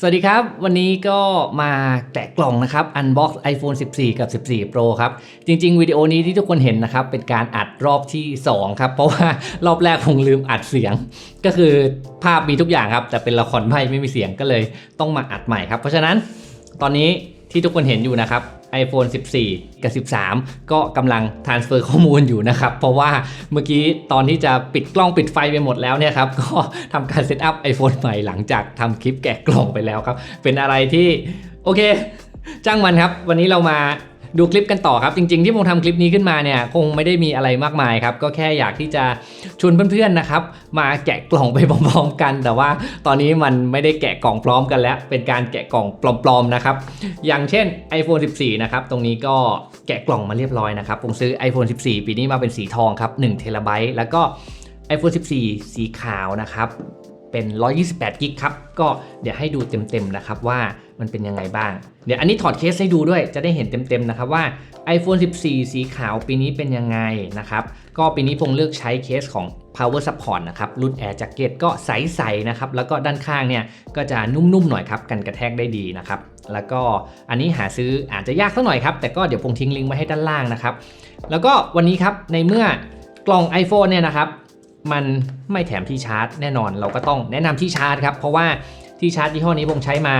สวัสดีครับ วันนี้ก็มาแกะกล่องนะครับ Unbox iPhone 14 กับ 14 Pro ครับ จริง ๆ วิดีโอนี้ที่ทุกคนเห็นนะครับ เป็นการอัดรอบที่ 2 ครับ เพราะว่ารอบแรกคงลืมอัดเสียง ก็คือภาพมีทุกอย่างครับ แต่เป็นละครไพ่ไม่มีเสียงก็เลยต้องมาอัดใหม่ครับ เพราะฉะนั้นตอนนี้ที่ทุกคนเห็นอยู่นะครับ iPhone 14 กับ 13 ก็กำลัง transfer ข้อมูลอยู่นะครับ เพราะว่าเมื่อกี้ตอนที่จะปิดกล้องปิดไฟไปหมดแล้วเนี่ยครับ ก็ทำการเซตอัพ iPhone ใหม่หลังจากทำคลิปแกะกล่องไปแล้วครับ เป็นอะไรที่ โอเค จ้างมันครับ วันนี้เรามา ดูคลิปกันต่อครับ จริง ๆ ที่ผมทำคลิปนี้ขึ้นมาเนี่ยคงไม่ได้มีอะไรมากมายครับ ก็แค่อยากที่จะชวนเพื่อนๆนะครับ มาแกะกล่องไปพร้อมๆกัน แต่ว่าตอนนี้มันไม่ได้แกะกล่องพร้อมกันแล้ว เป็นการแกะกล่องปลอมๆนะครับ อย่างเช่น iPhone 14 นะครับ ตรงนี้ก็แกะกล่องมาเรียบร้อยนะครับ ผมซื้อ iPhone 14 ปีนี้มาเป็นสีทองครับ1เทราไบต์แล้วก็ iPhone 14 สีขาวนะครับ เป็น 128 กิกครับ ก็เดี๋ยวให้ดูเต็มๆนะครับว่ามันเป็นยังไงบ้าง เดี๋ยวอันนี้ถอดเคสให้ดูด้วย จะได้เห็นเต็มๆนะครับว่า iPhone 14 สีขาวปีนี้เป็นยังไงนะครับ ก็ปีนี้ผมเลือกใช้เคสของ Power Support นะครับรุ่น Air Jacket ก็ใสๆนะครับ แล้วก็ด้านข้างเนี่ยก็จะนุ่มๆหน่อยครับ กันกระแทกได้ดีนะครับ แล้วก็อันนี้หาซื้ออาจจะยากสักหน่อยครับ แต่ก็เดี๋ยวผมทิ้งลิงก์ไว้ให้ด้านล่างนะครับ แล้วก็วันนี้ครับในเมื่อกล่อง iPhone เนี่ยนะครับ มันไม่แถมที่ชาร์จแน่นอนเราก็ต้องแนะนำที่ชาร์จครับ เพราะว่าที่ชาร์จยี่ห้อนี้ผมใช้มา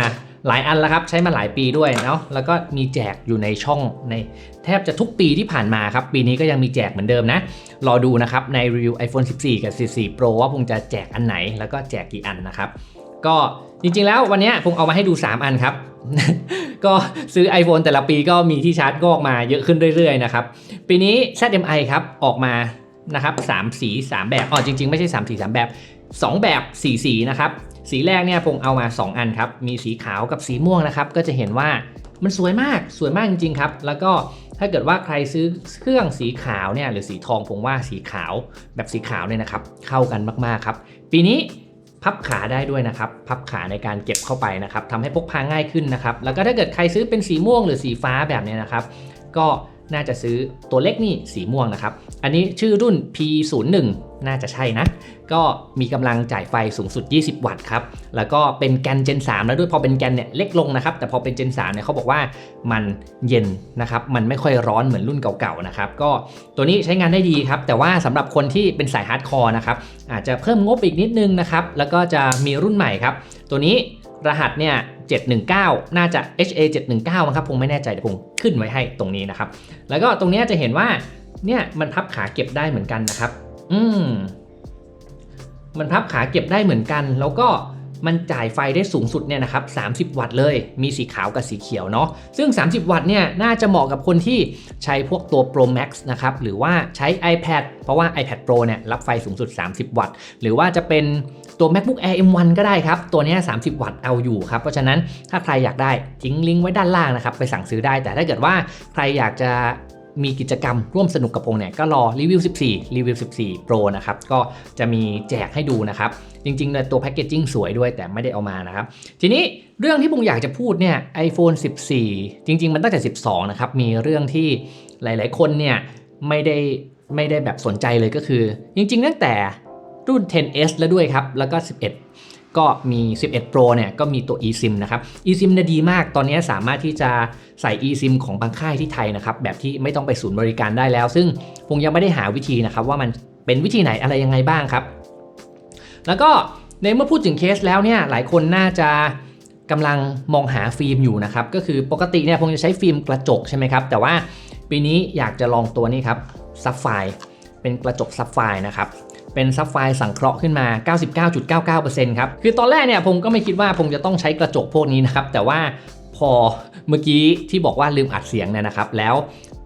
หลายอันแล้วครับ ใช้มาหลายปีด้วยเนาะแล้วก็มีแจกอยู่ในช่องในแทบจะทุกปีที่ผ่านมาครับ ปีนี้ก็ยังมีแจกเหมือนเดิมนะ รอดูนะครับ ในรีวิว iPhone 14 กับ 14 Pro ว่าผมจะแจกอันไหนแล้วก็แจกกี่อันนะครับ ก็จริงๆแล้ววันนี้ผมเอามาให้ดู 3 อันครับ ก็ซื้อ iPhone แต่ละปีก็มีที่ชาร์จก็ออกมาเยอะขึ้นเรื่อยๆนะครับ ปีนี้ ZMI ครับออกมา นะครับ3สี 3 แบบอ๋อจริง ๆ ไม่ใช่3สี 3 แบบ 2 แบบ4สีนะครับสีแรกเนี่ยผมเอามา 2 อันครับมีสีขาวกับสีม่วงนะครับก็จะเห็นว่ามันสวยมากสวยมากจริงๆครับ แล้วก็ถ้าเกิดว่าใครซื้อเครื่องสีขาวเนี่ยหรือสีทองผมว่าสีขาวแบบสีขาวเนี่ยนะครับเข้ากันมากๆครับ ปีนี้พับขาได้ด้วยนะครับ พับขาในการเก็บเข้าไปนะครับทำให้พกพาง่ายขึ้นนะครับ แล้วก็ถ้าเกิดใครซื้อเป็นสีม่วงหรือสีฟ้าแบบเนี้ยนะครับ ก็ น่าจะซื้อตัวเล็กนี่สีม่วงนะครับ อันนี้ชื่อรุ่น P01 น่าจะใช่นะ ก็มีกำลังจ่ายไฟสูงสุด 20 วัตต์ครับ แล้วก็เป็นแกน Gen 3 แล้วด้วยพอเป็นแกนเนี่ยเล็กลงนะครับ แต่พอเป็น Gen 3เนี่ยเขาบอกว่ามันเย็นนะครับ มันไม่ค่อยร้อนเหมือนรุ่นเก่าๆนะครับ ก็ตัวนี้ใช้งานได้ดีครับ แต่ว่าสำหรับคนที่เป็นสายฮาร์ดคอร์นะครับ อาจจะเพิ่มงบอีกนิดนึงนะครับ แล้วก็จะมีรุ่นใหม่ครับ ตัวนี้รหัสเนี่ย 719 น่าจะ HA 719มั้งครับผมไม่แน่ใจเดี๋ยวผมขึ้นไว้ให้ตรงนี้นะครับ แล้วก็ตรงนี้จะเห็นว่าเนี่ยมันพับขาเก็บได้เหมือนกันนะครับ อืมมันพับขาเก็บได้เหมือนกัน แล้วก็ มันจ่ายไฟได้สูงสุดเนี่ยนะครับ 30 วัตต์เลย มีสีขาวกับสีเขียวเนาะ ซึ่ง 30 วัตต์เนี่ยน่าจะเหมาะกับคนที่ใช้พวกตัว Pro Max นะครับ หรือว่าใช้ iPad เพราะว่า iPad Pro เนี่ยรับไฟสูงสุด 30 วัตต์ หรือว่าจะเป็นตัว MacBook Air M1 ก็ได้ครับ ตัวนี้ 30 วัตต์เอาอยู่ครับ เพราะฉะนั้นถ้าใครอยากได้ทิ้งลิงก์ไว้ด้านล่างนะครับ ไปสั่งซื้อได้ แต่ถ้าเกิดว่าใครอยากจะ มีกิจกรรมร่วมสนุกกับผมเนี่ยก็รอรีวิว 14 รีวิว 14 Pro นะครับ ก็จะมีแจกให้ดูนะครับ จริงๆเนี่ยตัวแพคเกจจิ้งสวยด้วยแต่ไม่ได้เอามานะครับ ทีนี้เรื่องที่ผมอยากจะพูดเนี่ย iPhone 14 จริง ๆ มันตั้งแต่ 12 นะครับ มีเรื่องที่หลายๆ คนเนี่ยไม่ได้ไม่ได้แบบสนใจเลยก็คือ จริง ๆ ตั้งแต่รุ่น 10s แล้วด้วยครับ แล้วก็ 11 ก็มี 11 Pro เนี่ยก็มีตัว eSIM นะครับ eSIM เนี่ยดีมาก ตอนนี้สามารถที่จะใส่ eSIM ของบางค่ายที่ไทยนะครับ แบบที่ไม่ต้องไปศูนย์บริการได้แล้ว ซึ่งผมยังไม่ได้หาวิธีนะครับ ว่ามันเป็นวิธีไหนอะไรยังไงบ้างครับ แล้วก็ในเมื่อพูดถึงเคสแล้วเนี่ยหลายคนน่าจะกำลังมองหาฟิล์มอยู่นะครับ ก็คือปกติเนี่ยผมจะใช้ฟิล์มกระจกใช่ไหมครับ แต่ว่าปีนี้อยากจะลองตัวนี้ครับซับไฟเป็นกระจกซับไฟนะครับ เป็นซับไฟสังเคราะห์ขึ้นมา 99.99%ครับคือตอนแรกเนี่ยผมก็ไม่คิดว่าผมจะต้องใช้กระจกพวกนี้นะครับแต่ว่าพอเมื่อกี้ที่บอกว่าลืมอัดเสียงเนี่ยนะครับ แล้ว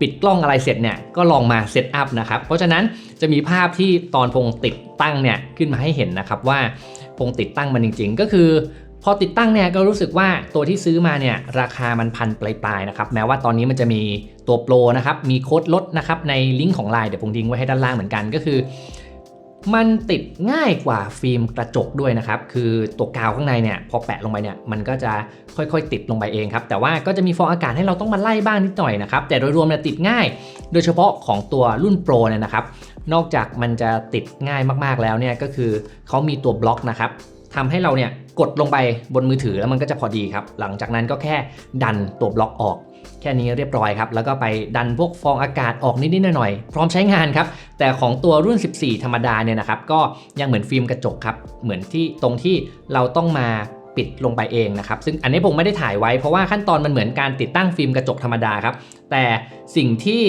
ปิดกล้องอะไรเสร็จเนี่ยก็ลองมาเซตอัพนะครับเพราะฉะนั้นจะมีภาพที่ตอนพงติดตั้งเนี่ยขึ้นมาให้เห็นนะครับว่าพงติดตั้งมันจริง ๆ ก็คือ พอติดตั้งเนี่ยก็รู้สึกว่าตัวที่ซื้อมาเนี่ยราคามันพันปลายๆนะครับแม้ว่าตอนนี้มันจะมีตัวโปรนะครับมีโค้ดลดนะครับในลิงก์ของไลน์เดี๋ยวผมทิ้งไว้ให้ด้านล่างเหมือนกันก็คือ มันติดง่ายกว่าฟิล์มกระจกด้วยนะครับ คือตัวกาวข้างในเนี่ยพอแปะลงไปเนี่ยมันก็จะค่อยๆ ติดลงไปเองครับ แต่ว่าก็จะมีฟองอากาศให้เราต้องมาไล่บ้างนิดหน่อยนะครับ แต่โดยรวมเนี่ยติดง่าย โดยเฉพาะของตัวรุ่นโปรเนี่ยนะครับ นอกจากมันจะติดง่ายมากๆแล้วเนี่ยก็คือเขามีตัวบล็อกนะครับทำให้เราเนี่ยกดลงไปบนมือถือแล้วมันก็จะพอดีครับ หลังจากนั้นก็แค่ดันตัวบล็อกออก แค่นี้เรียบร้อยครับ แล้วก็ไปดันพวกฟองอากาศออกนิดๆหน่อยๆพร้อมใช้งานครับ แต่ของตัวรุ่น 14 ธรรมดาเนี่ยนะครับ ก็ยังเหมือนฟิล์มกระจกครับ เหมือนที่ตรงที่เราต้องมาปิดลงไปเองนะครับ ซึ่งอันนี้ผมไม่ได้ถ่ายไว้เพราะว่าขั้นตอนมันเหมือนการติดตั้งฟิล์มกระจกธรรมดาครับ แต่สิ่งที่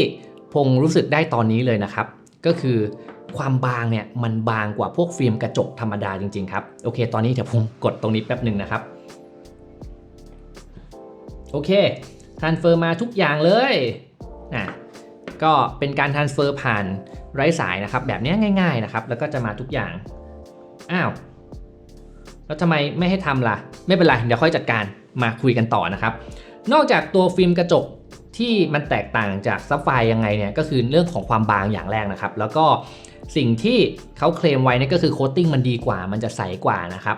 พงรู้สึกได้ตอนนี้เลยนะครับ ก็คือความบางเนี่ยมันบางกว่าพวกฟิล์มกระจกธรรมดาจริงๆครับโอเค ตอนนี้เดี๋ยวผมกดตรงนี้แป๊บหนึ่งนะครับโอเค ทรานเฟอร์มาทุกอย่างเลยอะก็เป็นการทรานเฟอร์ผ่านไร้สายนะครับ แบบนี้ง่ายๆนะครับ แล้วก็จะมาทุกอย่าง อ้าว แล้วทำไมไม่ให้ทำล่ะ ไม่เป็นไร เดี๋ยวค่อยจัดการมาคุยกันต่อนะครับ นอกจากตัวฟิล์มกระจกที่มันแตกต่างจากซับไฟยังไงเนี่ย ก็คือเรื่องของความบางอย่างแรกนะครับ แล้วก็สิ่งที่เขาเคลมไว้เนี่ยก็คือโคตติ้งมันดีกว่า มันจะใสกว่านะครับ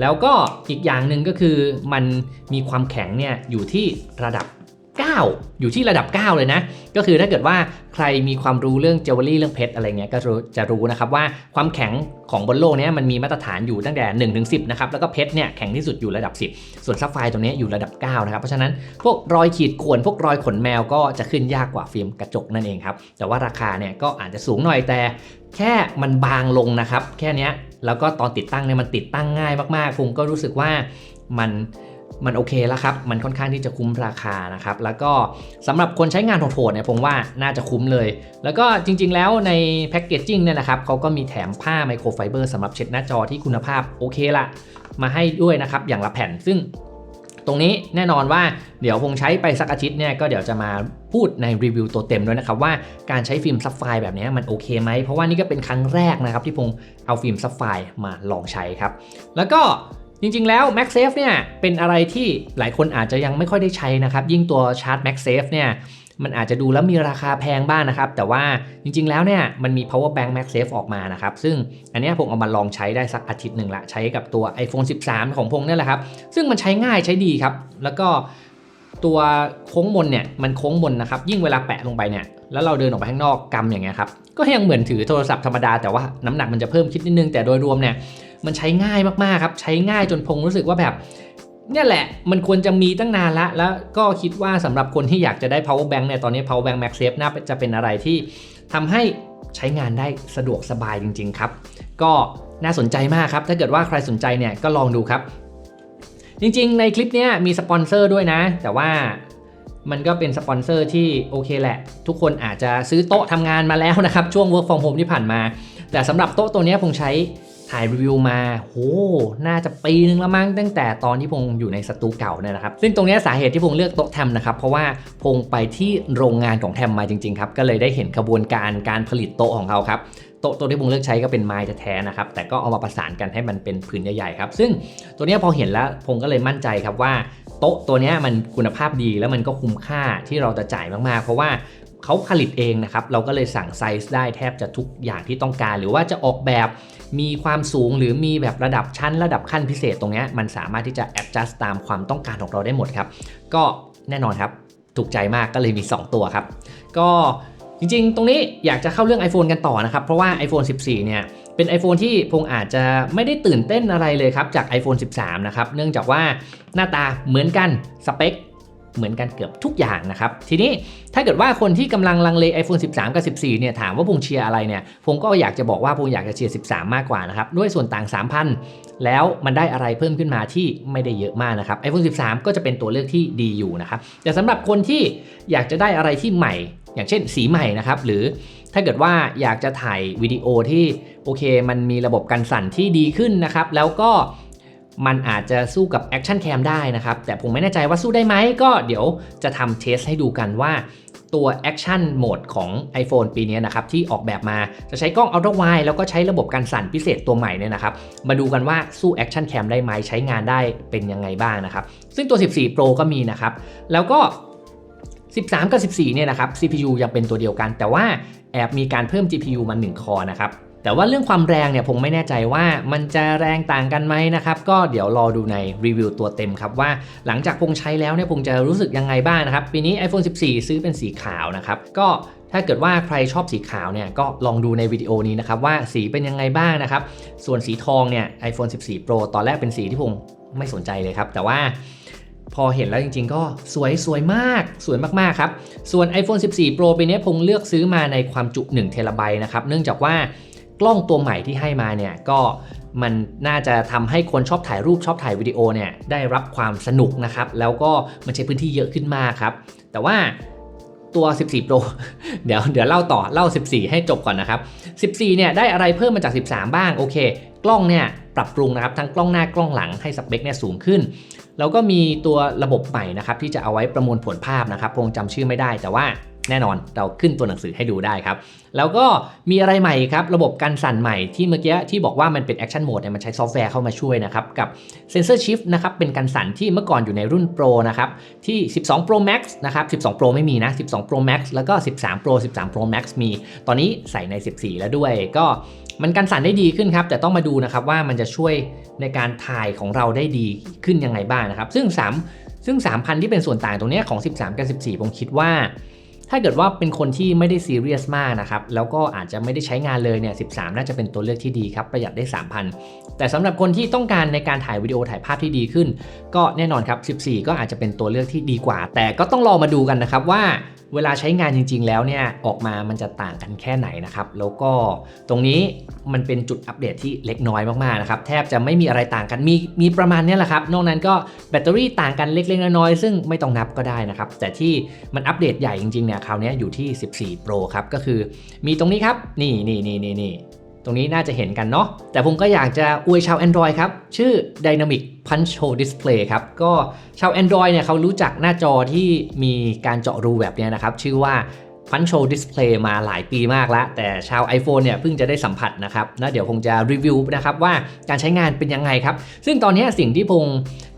แล้วก็อีกอย่างหนึ่งก็คือมันมีความแข็งเนี่ยอยู่ที่ระดับ 9 อยู่ที่ระดับ 9 เลยนะ ก็คือถ้าเกิดว่าใครมีความรู้เรื่องเจวเวลรี่เรื่องเพชรอะไรเงี้ยก็จะรู้นะครับว่าความแข็งของบนโลกนี้มันมีมาตรฐานอยู่ตั้งแต่1นถึงสินะครับแล้วก็เพชรเนี่ยแข็งที่สุดอยู่ระดับ 10 ส่วนซับไฟตรงนี้อยู่ระดับ 9 นะครับ เพราะฉะนั้นพวกรอยขีดข่วนพวกรอยขนแมวก็จะขึ้นยากกว่าฟิล์มกระจกนั่นเองครับแต่ว่าราคาเนี่ยก็อาจจะสูงหน่อยแต่ แค่มันบางลงนะครับแค่นี้แล้วก็ตอนติดตั้งเนี่ยมันติดตั้งง่ายมากๆผมก็รู้สึกว่ามัน มันโอเคแล้วครับ มันค่อนข้างที่จะคุ้มราคานะครับ แล้วก็สำหรับคนใช้งานโหดๆเนี่ยผมว่าน่าจะคุ้มเลย แล้วก็จริงๆแล้วในแพ็กเกจจิ้งเนี่ยนะครับเขาก็มีแถมผ้าไมโครไฟเบอร์สำหรับเช็ดหน้าจอที่คุณภาพโอเคละมาให้ด้วยนะครับอย่างละแผ่นซึ่งตรงนี้แน่นอนว่าเดี๋ยวคงใช้ไปสักอาทิตย์เนี่ยก็เดี๋ยวจะมาพูดในรีวิวตัวเต็มด้วยนะครับว่าการใช้ฟิล์มซับไฟแบบนี้มันโอเคไหมเพราะว่านี่ก็เป็นครั้งแรกนะครับที่พงเอาฟิล์มซับไฟมาลองใช้ครับ แล้วก็ จริงๆ แล้ว MagSafe เนี่ยเป็นอะไรที่หลายคนอาจจะยังไม่ค่อยได้ใช้นะครับ ยิ่งตัวชาร์จ MagSafe เนี่ยมันอาจจะดูแล้วมีราคาแพงบ้างนะครับ แต่ว่าจริงๆ แล้วเนี่ยมันมี power bank MagSafe ออกมานะครับ ซึ่งอันนี้ผมเอามาลองใช้ได้สักอาทิตย์หนึ่งละใช้กับตัว iPhone 13 ของพงเนี่ยแหละครับ ซึ่งมันใช้ง่ายใช้ดีครับ แล้วก็ตัวโค้งมนเนี่ยมันโค้งมนนะครับ ยิ่งเวลาแปะลงไปเนี่ยแล้วเราเดินออกไปข้างนอกกำอย่างเงี้ยครับก็ยังเหมือนถือโทรศัพท์ธรรมดาแต่ว่าน้ำหนักมันจะเพิ่มคิดนิดนึงแต่โดยรวมเนี่ย มันใช้ง่ายมากๆครับใช้ง่ายจนพงรู้สึกว่าแบบเนี่ยแหละมันควรจะมีตั้งนานละแล้วก็คิดว่าสำหรับคนที่อยากจะได้ power bank เนี่ยตอนนี้ power bank MagSafe น่าจะเป็นอะไรที่ทำให้ใช้งานได้สะดวกสบายจริง ๆ ครับ ก็น่าสนใจมากครับ ถ้าเกิดว่าใครสนใจเนี่ยก็ลองดูครับ จริงๆ ในคลิปนี้มีสปอนเซอร์ด้วยนะ แต่ว่ามันก็เป็นสปอนเซอร์ที่โอเคแหละ ทุกคนอาจจะซื้อโต๊ะทำงานมาแล้วนะครับ ช่วง work from home ที่ผ่านมา แต่สำหรับโต๊ะตัวนี้ผมใช้ ถ่ายรีวิวมาโหน่าจะปีนึงแล้วมั้งตั้งแต่ตอนที่พงอยู่ในสตูเก่าเนี่ยนะครับ ซึ่งตรงนี้สาเหตุที่พงเลือกโต๊ะแทมนะครับ เพราะว่าพงไปที่โรงงานของแทมมาจริงๆครับ ก็เลยได้เห็นกระบวนการการผลิตโต๊ะของเขาครับโต๊ะตัวที่พงเลือกใช้ก็เป็นไม้แท้ๆนะครับ แต่ก็เอามาประสานกันให้มันเป็นผืนใหญ่ๆครับ ซึ่งตัวนี้พอเห็นแล้วพงก็เลยมั่นใจครับว่า โต๊ะตัวนี้มันคุณภาพดีแล้วมันก็คุ้มค่าที่เราจะจ่ายมากๆ เพราะว่า เขาผลิตเองนะครับ เราก็เลยสั่งไซส์ได้แทบจะทุกอย่างที่ต้องการ หรือว่าจะออกแบบมีความสูงหรือมีแบบระดับชั้น ระดับขั้นพิเศษตรงนี้มันสามารถที่จะ adjust ตามความต้องการของเราได้หมดครับ ก็แน่นอนครับ ถูกใจมากก็เลยมี 2 ตัวครับ ก็จริงๆ ตรงนี้อยากจะเข้าเรื่อง iPhone กันต่อนะครับ เพราะว่า iPhone 14 เนี่ยเป็น iPhone ที่พงอาจจะไม่ได้ตื่นเต้นอะไรเลยครับ จาก iPhone 13 นะครับ เนื่องจากว่าหน้าตาเหมือนกันสเปค เหมือนกันเกือบทุกอย่างนะครับ ทีนี้ถ้าเกิดว่าคนที่กำลังลังเล iPhone 13 กับ 14 เนี่ยถามว่าพงเชียร์อะไรเนี่ยพงก็อยากจะบอกว่าพงอยากจะเชียร์ 13 มากกว่านะครับ ด้วยส่วนต่าง 3,000 แล้วมันได้อะไรเพิ่มขึ้นมาที่ไม่ได้เยอะมากนะครับ iPhone 13 ก็จะเป็นตัวเลือกที่ดีอยู่นะครับ แต่สำหรับคนที่อยากจะได้อะไรที่ใหม่ อย่างเช่น สีใหม่นะครับหรือถ้าเกิดว่าอยากจะถ่ายวิดีโอที่โอเค มันมีระบบกันสั่นที่ดีขึ้นนะครับแล้วก็ มันอาจจะสู้กับ Action Cam ได้นะครับ แต่ผมไม่แน่ใจว่าสู้ได้ไหมก็เดี๋ยวจะทำเทสให้ดูกันว่าตัว Action Mode ของ iPhone ปีนี้นะครับ ที่ออกแบบมาจะใช้กล้อง Ultra Wide แล้วก็ใช้ระบบการสั่นพิเศษตัวใหม่เนี่ยนะครับ มาดูกันว่าสู้ Action Cam ได้ไหมใช้งานได้เป็นยังไงบ้างนะครับ ซึ่งตัว 14 Pro ก็มีนะครับ แล้วก็ 13 กับ 14 เนี่ยนะครับ CPU ยังเป็นตัวเดียวกัน แต่ว่าแอบมีการเพิ่ม GPU มา1คอนะครับ แต่ว่าเรื่องความแรงเนี่ยผมไม่แน่ใจว่ามันจะแรงต่างกันไหมนะครับ ก็เดี๋ยวรอดูในรีวิวตัวเต็มครับว่าหลังจากพงใช้แล้วเนี่ยพงจะรู้สึกยังไงบ้างนะครับ ปีนี้ iPhone 14 ซื้อเป็นสีขาวนะครับ ก็ถ้าเกิดว่าใครชอบสีขาวเนี่ยก็ลองดูในวิดีโอนี้นะครับว่าสีเป็นยังไงบ้างนะครับ ส่วนสีทองเนี่ย iPhone 14 Pro ตอนแรกเป็นสีที่ผมไม่สนใจเลยครับ แต่ว่าพอเห็นแล้วจริงๆ ก็สวยสวยมากสวยมากๆครับ ส่วน iPhone 14 Pro ปีนี้ผมเลือกซื้อมาในความจุ1เทราไบต์นะครับ เนื่องจากว่า กล้องตัวใหม่ที่ให้มาเนี่ยก็มันน่าจะทำให้คนชอบถ่ายรูปชอบถ่ายวิดีโอเนี่ยได้รับความสนุกนะครับ แล้วก็มันใช้พื้นที่เยอะขึ้นมากครับ แต่ว่าตัว 14 Pro เดี๋ยวเดี๋ยวเล่าต่อเล่า 14 ให้จบก่อนนะครับ 14 เนี่ยได้อะไรเพิ่มมาจาก 13 บ้างโอเค กล้องเนี่ยปรับปรุงนะครับทั้งกล้องหน้ากล้องหลังให้สเปคเนี่ยสูงขึ้น แล้วก็มีตัวระบบใหม่นะครับที่จะเอาไว้ประมวลผลภาพนะครับคงจำชื่อไม่ได้แต่ว่า แน่นอนเราขึ้นตัวหนังสือให้ดูได้ครับ แล้วก็มีอะไรใหม่ครับ ระบบการสั่นใหม่ที่เมื่อกี้ที่บอกว่ามันเป็นแอคชั่นโหมดเนี่ยมันใช้ซอฟต์แวร์เข้ามาช่วยนะครับ กับเซนเซอร์ชิฟนะครับ เป็นการสั่นที่เมื่อก่อนอยู่ในรุ่น Pro นะครับ ที่ 12 Pro Max นะครับ 12 Pro ไม่มีนะ 12 Pro Max แล้วก็ 13 Pro 13 Pro Max มี ตอนนี้ใส่ใน 14 แล้วด้วย ก็มันกันสั่นได้ดีขึ้นครับ แต่ต้องมาดูนะครับว่ามันจะช่วยในการถ่ายของเราได้ดีขึ้นยังไงบ้างนะครับ ซึ่ง 3 ซึ่ง 3,000 ที่เป็นส่วนต่างตรงนี้ของ 13 กับ 14 ผมคิดว่า ถ้าเกิดว่าเป็นคนที่ไม่ได้ซีเรียสมากนะครับแล้วก็อาจจะไม่ได้ใช้งานเลยเนี่ย13 น่าจะเป็นตัวเลือกที่ดีครับ ประหยัดได้ 3,000 แต่สำหรับคนที่ต้องการในการถ่ายวิดีโอถ่ายภาพที่ดีขึ้น ก็แน่นอนครับ 14 ก็อาจจะเป็นตัวเลือกที่ดีกว่า แต่ก็ต้องรองมาดูกันนะครับว่าเวลาใช้งานจริง ๆ แล้วเนี่ยออกมามันจะต่างกันแค่ไหนนะครับ แล้วก็ตรงนี้มันเป็นจุดอัปเดตที่เล็กน้อยมากๆนะครับแทบจะไม่มีอะไรต่างกันมีมีประมาณเนี้ยแหละครับ นอกนั้นก็แบตเตอรี่ต่างกันเล็กๆน้อยๆซึ่งไม่ต้องนับก็ได้นะครับ แต่ที่มันอัปเดตใหญ่จริงๆเนี่ยคราวนี้อยู่ที่ 14 Pro ครับ ก็คือมีตรงนี้ครับ นี่นี่นี่นี่นี่ตรงนี้น่าจะเห็นกันเนาะ แต่ผมก็อยากจะอวยชาว Android ครับ ชื่อ Dynamic Punch Hole Display ครับ ก็ชาว Android เนี่ยเขารู้จักหน้าจอที่มีการเจาะรูแบบนี้นะครับ ชื่อว่า Punch Hole Display มาหลายปีมากแล้ว แต่ชาว iPhone เนี่ยเพิ่งจะได้สัมผัสนะครับแล้วเดี๋ยวคงจะรีวิวนะครับว่าการใช้งานเป็นยังไงครับ ซึ่งตอนนี้สิ่งที่พง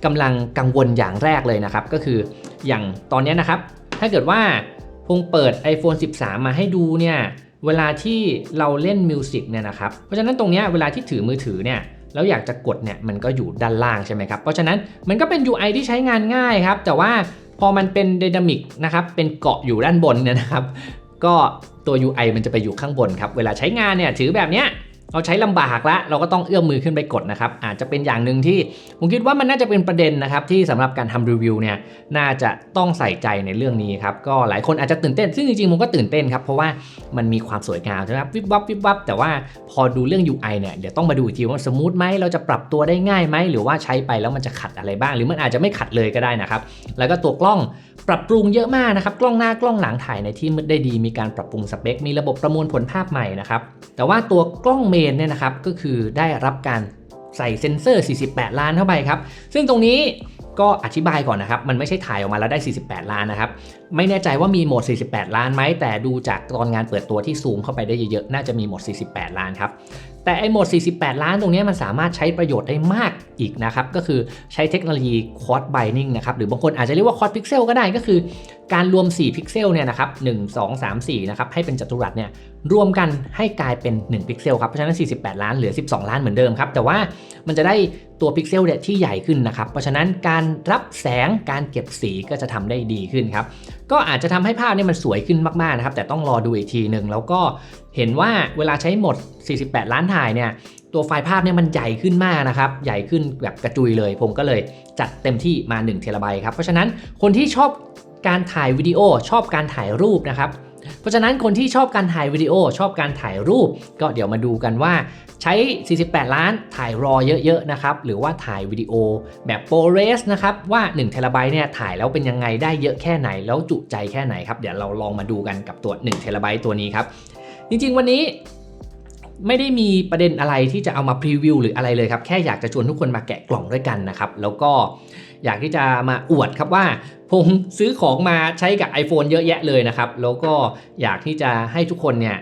กำลังกังวลอย่างแรกเลยนะครับ ก็คืออย่างตอนนี้นะครับ ถ้าเกิดว่า พงเปิด iPhone 13 มาให้ดูเนี่ยเวลาที่เราเล่นมิวสิกเนี่ยนะครับเพราะฉะนั้นตรงเนี้ยเวลาที่ถือมือถือเนี่ยแล้วอยากจะกดเนี่ยมันก็อยู่ด้านล่างใช่ไหมครับ เพราะฉะนั้นมันก็เป็น UI ที่ใช้งานง่ายครับ แต่ว่าพอมันเป็นด y นามิกนะครับเป็นเกาะอยู่ด้านบนเนี่ยนะครับ ก็ตัว UI มันจะไปอยู่ข้างบนครับ เวลาใช้งานเนี่ยถือแบบเนี้ย เราใช้ลำบากละเราก็ต้องเอื้อมมือขึ้นไปกดนะครับ อาจจะเป็นอย่างหนึ่งที่ผมคิดว่ามันน่าจะเป็นประเด็นนะครับที่สำหรับการทำรีวิวเนี่ยน่าจะต้องใส่ใจในเรื่องนี้ครับก็หลายคนอาจจะตื่นเต้นซึ่งจริงๆผมก็ตื่นเต้นครับเพราะว่ามันมีความสวยงามใช่ไหมครับวิบวับวิบวับแต่ว่าพอดูเรื่อง UI เนี่ยเดี๋ยวต้องมาดูอีกทีว่าสมูทไหมเราจะปรับตัวได้ง่ายไหมหรือว่าใช้ไปแล้วมันจะขัดอะไรบ้าง หรือมันอาจจะไม่ขัดเลยก็ได้นะครับแล้วก็ตัวกล้องปรับปรุงเยอะมากนะครับกล้องหน้ากล้องหลังถ่ายในที่มืดได้ดี มีการปรับปรุงสเปค มีระบบประมวลผลภาพใหม่นะครับแต่ว่าตัวกล้องเมนเนี่ยนะครับก็คือได้รับการใส่เซ็นเซอร์ 48 ล้านเข้าไปครับ ซึ่งตรงนี้ก็อธิบายก่อนนะครับ มันไม่ใช่ถ่ายออกมาแล้วได้ 48 ล้านนะครับ ไม่แน่ใจว่ามีโหมด 48 ล้านไหม แต่ดูจากตอนงานเปิดตัวที่ซูมเข้าไปได้เยอะๆ น่าจะมีโหมด 48 ล้านครับ แต่ไอโหมด 48 ล้านตรงนี้มันสามารถใช้ประโยชน์ได้มากอีกนะครับ ก็คือใช้เทคโนโลยี Quad Binding นะครับ หรือบางคนอาจจะเรียกว่า Quad Pixel ก็ได้ก็คือการรวม 4 พิกเซลเนี่ยนะครับ1 2 3 4นะครับให้เป็นจัตุรัสเนี่ยรวมกันให้กลายเป็น 1 พิกเซลครับ เพราะฉะนั้น 48 ล้านเหลือ 12 ล้านเหมือนเดิมครับ แต่ว่ามันจะได้ตัวพิกเซลเนี่ยที่ใหญ่ขึ้นนะครับ เพราะฉะนั้นการรับแสงการเก็บสีก็จะทำได้ดีขึ้นครับ ก็อาจจะทำให้ภาพเนี่ยมันสวยขึ้นมากๆนะครับแต่ต้องรอดูอีกทีหนึ่งแล้วก็เห็นว่าเวลาใช้หมด 48 ล้านถ่ายเนี่ยตัวไฟล์ภาพเนี่ยมันใหญ่ขึ้นมากนะครับ ใหญ่ขึ้นแบบกระจุยเลย ผมก็เลยจัดเต็มที่มา1เทราไบต์ครับ เพราะฉะนั้นคนที่ชอบการถ่ายวิดีโอชอบการถ่ายรูปนะครับ เพราะฉะนั้นคนที่ชอบการถ่ายวิดีโอชอบการถ่ายรูป ก็เดี๋ยวมาดูกันว่าใช้ 48 ล้านถ่ายรอเยอะๆนะครับหรือว่าถ่ายวิดีโอแบบโปรเรสนะครับว่า1เทราไบต์เนี่ยถ่ายแล้วเป็นยังไงได้เยอะแค่ไหน แล้วจุใจแค่ไหนครับเดี๋ยวเราลองมาดูกันกับตัว1เทราไบต์ตัวนี้ครับจริงๆวันนี้ ไม่ได้มีประเด็นอะไรที่จะเอามาพรีวิวหรืออะไรเลยครับ แค่อยากจะชวนทุกคนมาแกะกล่องด้วยกันนะครับ แล้วก็อยากที่จะมาอวดครับว่าผมซื้อของมาใช้กับ iPhone เยอะแยะเลยนะครับ แล้วก็อยากที่จะให้ทุกคนเนี่ย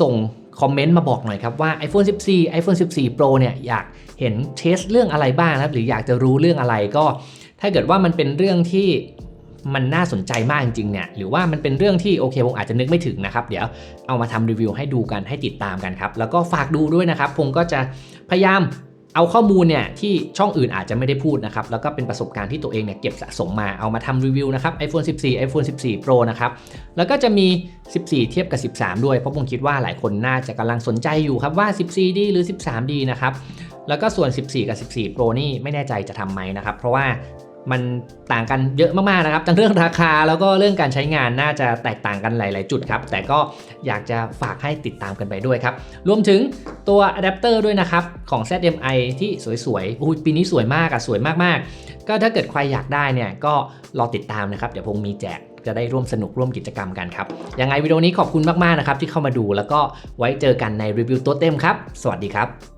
ส่งคอมเมนต์มาบอกหน่อยครับว่า iPhone 14 iPhone 14 Pro เนี่ยอยากเห็นเทสเรื่องอะไรบ้างนะครับ หรืออยากจะรู้เรื่องอะไรก็ ถ้าเกิดว่ามันเป็นเรื่องที่ มันน่าสนใจมากจริงๆเนี่ยหรือว่ามันเป็นเรื่องที่โอเคผมอาจจะนึกไม่ถึงนะครับ เดี๋ยวเอามาทำรีวิวให้ดูกันให้ติดตามกันครับ แล้วก็ฝากดูด้วยนะครับผมก็จะพยายามเอาข้อมูลเนี่ยที่ช่องอื่นอาจจะไม่ได้พูดนะครับ แล้วก็เป็นประสบการณ์ที่ตัวเองเนี่ยเก็บสะสมมาเอามาทำรีวิวนะครับ iPhone 14 iPhone 14 Pro นะครับ แล้วก็จะมี 14 เทียบกับ 13 ด้วย เพราะผมคิดว่าหลายคนน่าจะกำลังสนใจอยู่ครับว่า 14 ดีหรือ 13 ดีนะครับ แล้วก็ส่วน 14 กับ 14 Pro นี่ไม่แน่ใจจะทำไหมนะครับ เพราะว่า มันต่างกันเยอะมากๆนะครับทั้งเรื่องราคาแล้วก็เรื่องการใช้งานน่าจะแตกต่างกันหลาย ๆ จุดครับ แต่ก็อยากจะฝากให้ติดตามกันไปด้วยครับ รวมถึงตัวอะแดปเตอร์ด้วยนะครับของ ZMI ที่สวยๆอุ้ยปีนี้สวยมากอะสวยมากๆ ก็ถ้าเกิดใครอยากได้เนี่ยก็รอติดตามนะครับ เดี๋ยวคงมีแจกจะได้ร่วมสนุกร่วมกิจกรรมกันครับ ยังไงวิดีโอนี้ขอบคุณมาก ๆ นะครับที่เข้ามาดูแล้วก็ไว้เจอกันในรีวิวตัวเต็มครับ สวัสดีครับ